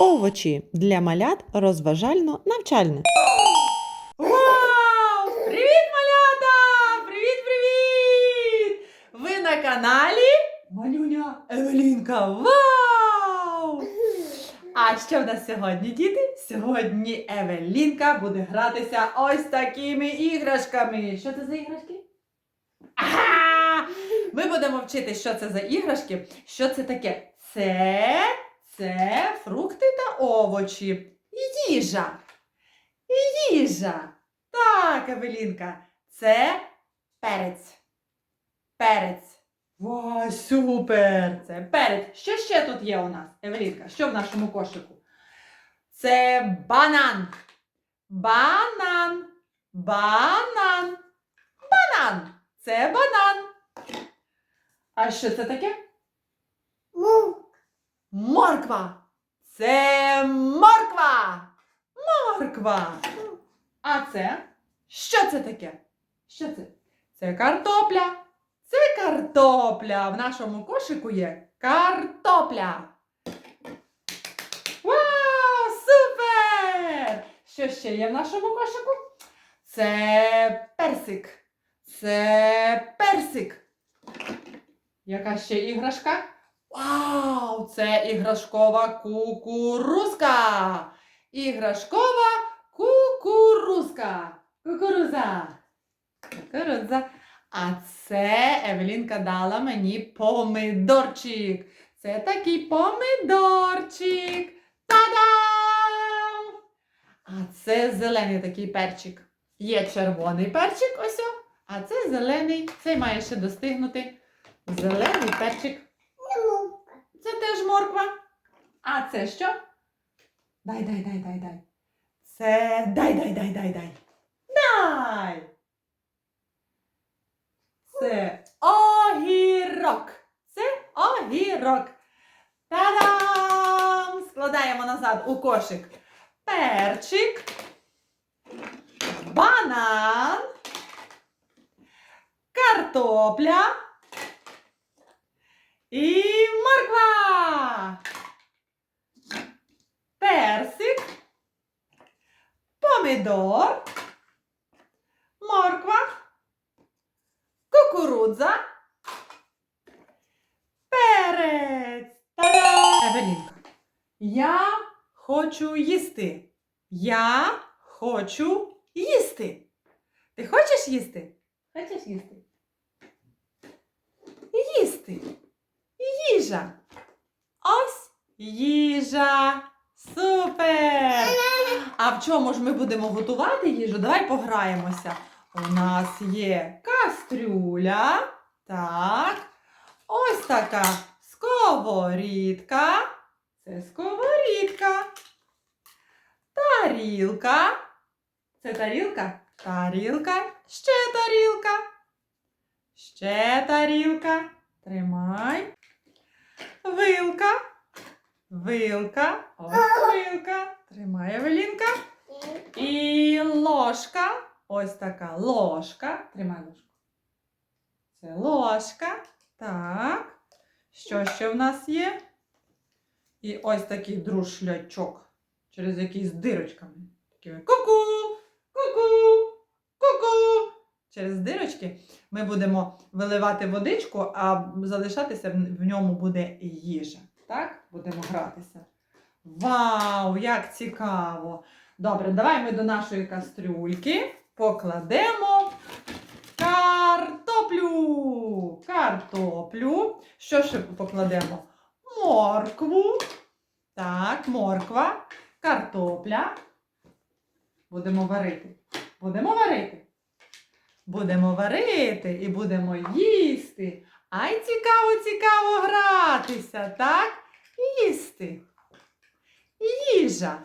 Овочі для малят розважально навчальне. Вау! Привіт, малята! Привіт, привіт! Ви на каналі Малюня Евелінка. Вау! А що в нас сьогодні, діти? Сьогодні Евелінка буде гратися ось такими іграшками. Що це за іграшки? Ага! Ми будемо вчити, що це за іграшки. Що це таке? Це, це фрукти та овочі. Їжа. Їжа. Так, Евелінка, це перець. Перець. Вау, супер! Це перець. Що ще тут є у нас, Евелінка? Що в нашому кошику? Це банан. Банан. Банан. Банан. Це банан. А що це таке? Морква. Це морква. Морква. А це? Що це таке? Що це? Це картопля. Це картопля. В нашому кошику є картопля. Вау! Супер! Що ще є в нашому кошику? Це персик. Це персик. Яка ще іграшка? Вау! Це іграшкова кукурузка. Іграшкова кукурузка. Кукуруза. Кукурудза. А це Евелінка дала мені помидорчик. Це такий помидорчик. Та-дам! А це зелений такий перчик. Є червоний перчик, ось. А це зелений. Цей має ще достигнути. Зелений перчик. Морква. А це що? Дай, дай, дай, дай, дай. Це дай, дай, дай, дай, дай. Дай. Це огірок. Це огірок. Та-дам! Складаємо назад у кошик. Перчик. Банан. Картопля. І морква. Персик. Помидор. Морква. Кукурудза. Перець. Евелінка. Я хочу їсти. Я хочу їсти. Ти хочеш їсти? Хочеш? Їсти. Їжа. Ось їжа. Супер! А в чому ж ми будемо готувати їжу? Давай пограємося. У нас є кастрюля. Так. Ось така сковорідка. Це сковорідка. Тарілка. Це тарілка? Тарілка. Ще тарілка. Ще тарілка. Тримай. Вилка. Вилка. Ось вилка. Тримай, Евелінка. І ложка. Ось така ложка. Тримай ложку. Це ложка. Так. Що ще в нас є? І ось такий друшлячок. Через який з дирочками. Такими ку-ку, ку-ку, ку-ку. Через дирочки ми будемо виливати водичку, а залишатися в- ньому буде їжа. Так? Будемо гратися. Вау, як цікаво! Добре, давай ми до нашої кастрюльки покладемо картоплю. Картоплю. Що ще покладемо? Моркву. Так, морква, картопля. Будемо варити. Будемо варити. Будемо варити і будемо їсти. Ай, цікаво, цікаво гратися, так? Їсти. Їжа.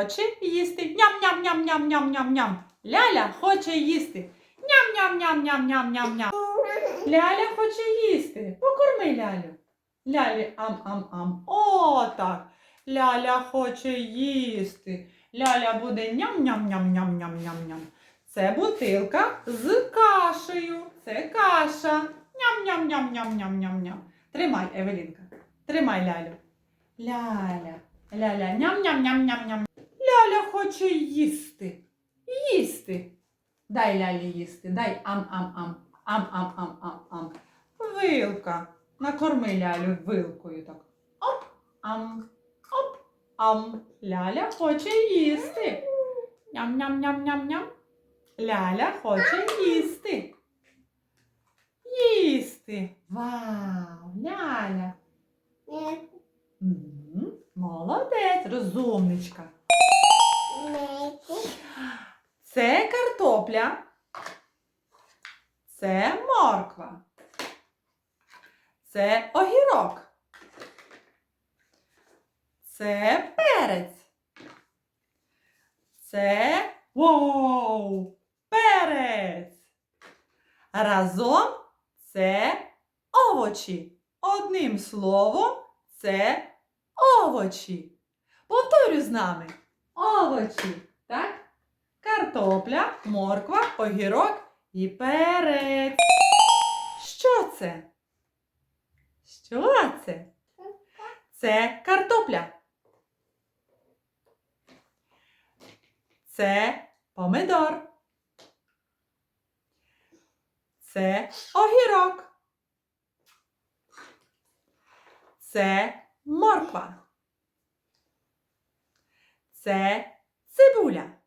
Хоче їсти. Ням-ням-ням-ням-ням-ням-ням. Ляля хоче їсти. Ням-ням-ням-ням-ням-ням-ням. Ляля хоче їсти. Покорми лялю. Лялі ам-ам-ам. О, так. Ляля хоче їсти. Ляля буде ням-ням-ням-ням-ням-ням-ням. Це бутилка з кашею. Це каша. Ням-ням-ням-ням-ням-ням-ням. Тримай, Евелінка. Тримай лялю. Ляля. Ляля. Ням-ням-ням-ням-ням. Ляля хоче їсти. Їсти. Дай лялі їсти. Дай ам-ам-ам. Ам-ам-ам-ам-ам. Вилка. Накорми лялю вилкою так. Оп, ам, оп, ам. Ляля хоче їсти. Ням-ням-ням-ням-ням. Ляля хоче їсти. Їсти. Вау, ляля. Молодець, розумничка. Це картопля. Це морква. Це огірок. Це перець. Це воу, перець. Разом це овочі. Одним словом, це овочі. Повторюй з нами. Овочі. Так? Картопля, морква, огірок і перець. Що це? Що це? Це картопля. Це помидор. Це огірок. Це морква. Це цибуля.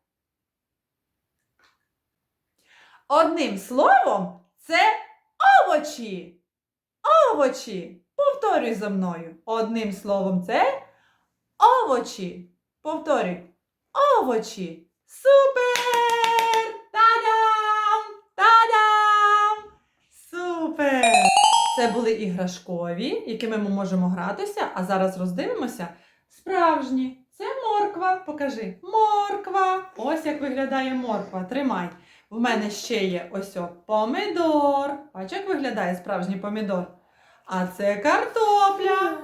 Одним словом, це овочі. Овочі. Повторюй за мною. Одним словом, це овочі. Повторюй. Овочі. Супер! Та-дам! Та-дам! Супер! Це були іграшкові, якими ми можемо гратися, а зараз роздивимося справжні. Це морква. Покажи. Морква. Ось як виглядає морква. Тримай. В мене ще є ось о, помидор. Бач, як виглядає справжній помідор. А це картопля.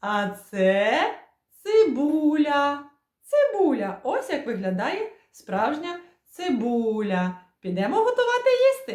А це цибуля. Цибуля. Ось як виглядає справжня цибуля. Підемо готувати їсти.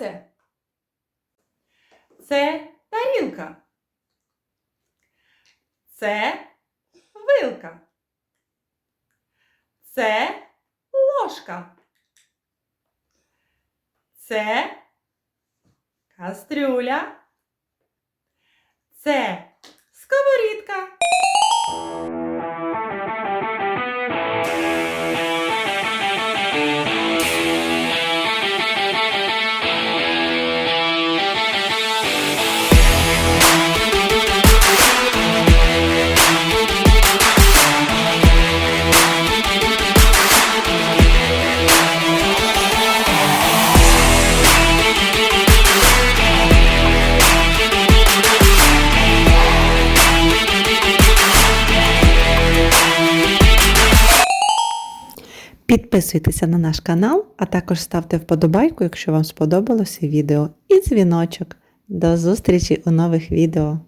Це? Це тарілка. Це вилка. Це ложка. Це кастрюля. Це сковорідка. Підписуйтеся на наш канал, а також ставте вподобайку, якщо вам сподобалося відео, і дзвіночок. До зустрічі у нових відео!